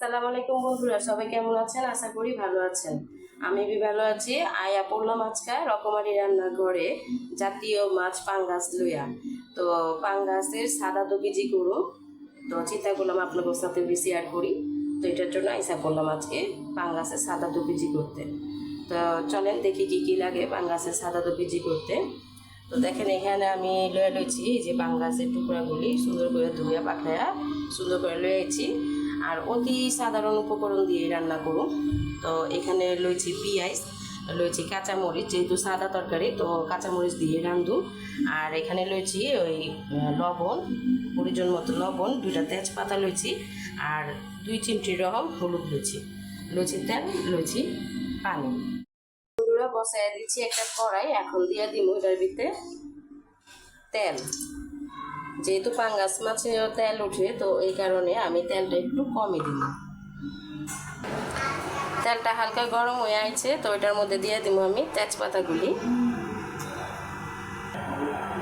সালাম আলাইকুম বন্ধুরা, সবাই কেমন আছেন? আশা করি ভালো আছেন। আমি বি ভালো আছি। আয়া পড়লাম আজকাল রকমারি রান্নাঘরে জাতীয় মাছ পাঙ্গাস লইয়া। তো পাঙ্গাসের সাদা দু কেজি করো তো চিন্তা করলাম আপনাদের সাথে বেশি শেয়ার করি। তো এটার জন্য আইসা করলাম আজকে পাঙ্গাসের সাদা দু কেজি করতে। তো চলেন দেখি কি কি লাগে পাঙ্গাসের সাদা দু কেজি করতে। তো দেখেন এখানে আমি লয়ে লইছি যে পাঙ্গাসের টুকরাগুলি সুন্দর করে ধুইয়া পাঠাইয়া সুন্দর করে লয়েছি আর অতি সাধারণ উপকরণ দিয়ে রান্না করুন। তো এখানে লইছি পেঁয়াজ, লইছি কাঁচামরিচ, যেহেতু সাদা তরকারি, তো কাঁচামরিচ দিয়ে রান্ধু আর এখানে লইছি ওই লবণ পরিজন মতো লবণ, দুইটা তেজপাতা লইছি, আর দুই চিমটি রহম হলুদ লইছি। লইছি তেল, লইছি পানি। বসায় দিচ্ছি একটা কড়াই, এখন দিয়ে দিব এটার ভিতরে তেল। যেহেতু পাঙ্গাস মাছে তেল উঠে তো এই কারণে আমি তেলটা একটু কমই দিব তেলটা হালকা গরম হয়ে আছে তো এটার মধ্যে দিয়ে দিব আমি তেজপাতাগুলি।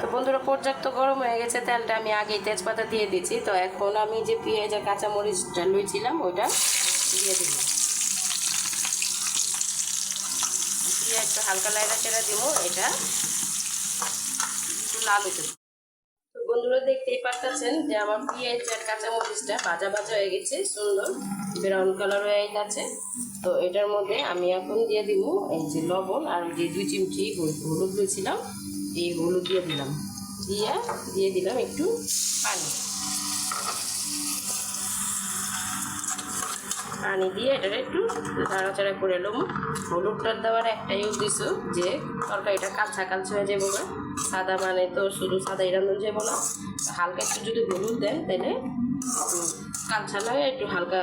তো বন্ধুরা, পর্যাপ্ত গরম হয়ে গেছে, তেলটা আমি আগেই তেজপাতা দিয়ে দিচ্ছি তো এখন আমি যে পেঁয়াজ আর কাঁচামরিচটা লইছিলাম, ওইটা দিয়ে দিব। দিয়ে একটু হালকা লাইরা চেরা দিব, এটা একটু লাল হতে বন্ধুরা দেখতেই পারতেছেন যে আমার পেঁয়াজ আর কাঁচামরিচটা ভাজা ভাজা হয়ে গেছে, সুন্দর। ব্রাউন কালার হয়ে গেছে। তো এটার মধ্যে আমি এখন দিয়ে দিব এই যে লবণ আর যে দুই চিমটি হল- হলুদ দিয়েছিলাম, এই হলুদ দিয়ে দিলাম। দিয়ে দিয়ে দিলাম একটু পানি। পানি দিয়ে এটা একটু নাড়াচাড়া করে এলাম হলুদটা দেওয়ার একটাই উদ্দেশ্য যে তরকারিটা কালচা কালচা হয়ে যাব না সাদা মানে তো শুধু সাদাই রান্না যাব না। হালকা একটু যদি হলুদ দেন তাহলে কালচা নয়, একটু হালকা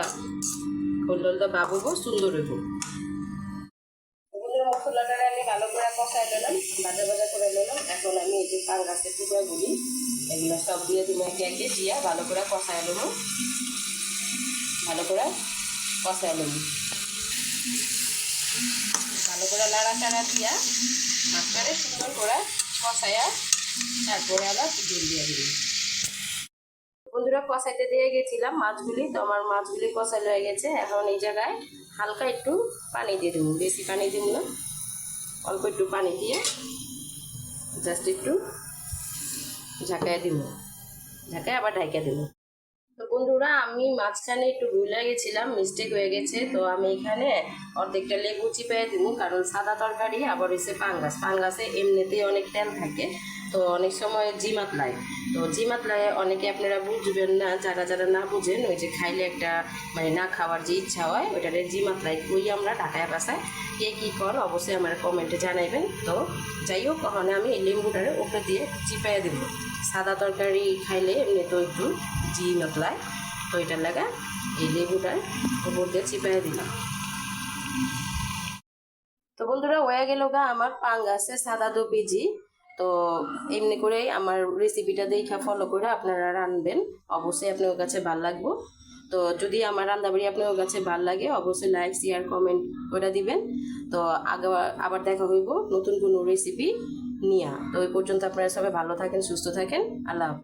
হলুদটা বাবুবো, সুন্দর হইব। আমি ভালো করে কষাই নিলাম করে নিলাম। এখন আমি এগুলো সব দিয়ে দিব একে একে, দিয়ে ভালো করে কষাই নেব। ভালো করে কষাই নেব। ভালো করে নাড়াচাড়া দিয়া মাছটারে সুন্দর করে কষাইয়া তারপরে আবার জল দিয়ে দিবি। বন্ধুরা, কষাইতে দিয়ে গেছিলাম মাছগুলি, তো আমার মাছগুলি কষাই হয়ে গেছে। এখন এই জায়গায় হালকা একটু পানি দিয়ে দেবো, বেশি পানি দিব না। অল্প একটু পানি দিয়ে জাস্ট একটু ঝাঁকায় দিব। ঝাঁকায় আবার ঢাইকা দেবো। তো বন্ধুরা, আমি মাঝখানে একটু ভুলে গেছিলাম মিস্টেক হয়ে গেছে। তো আমি এখানে অর্ধেকটা লেবু চিপে দিব, কারণ সাদা তরকারি, আবার হচ্ছে পাঙ্গাস। পাঙ্গাসে এমনিতেই অনেক তেল থাকে, তো অনেক সময় জিমাত লাগে। তো জিমাত লাগে অনেকে আপনারা বুঝবেন না, যারা যারা না বুঝেন, ওই যে খাইলে একটা মানে না খাওয়ার যে ইচ্ছা হয়, ওইটারে জিমাত লাগে কই আমরা ঢাকায় বাসায়। কে কী কর, অবশ্যই আমার কমেন্টে জানাইবেন। তো যাই হোক ওখানে আমি এই লেবুটারে উপরে দিয়ে চিপাইয়া দেবো। সাদা তরকারি খাইলে এমনি তো একটু জি নতলায় তো এটার লাগা এই লেবুটার ওপর দিয়ে চিপাইয়া দিলাম। তো বন্ধুরা, হয়ে গেল গা আমার পাঙ্গাসে সাদা দু পেজি। তো এমনি করে আমার রেসিপিটা দেখা ফলো করে আপনারা রানবেন। অবশ্যই আপনার কাছে ভালো লাগবো। তো যদি আমার রান্নাবাড়ি আপনার কাছে ভালো লাগে, অবশ্যই লাইক শেয়ার কমেন্ট করে দিবেন। তো আগে আবার দেখা হইব নতুন কোনো রেসিপি নিয়ে। তো ওই পর্যন্ত আপনারা সবাই ভালো থাকেন, সুস্থ থাকেন। আল্লাহ।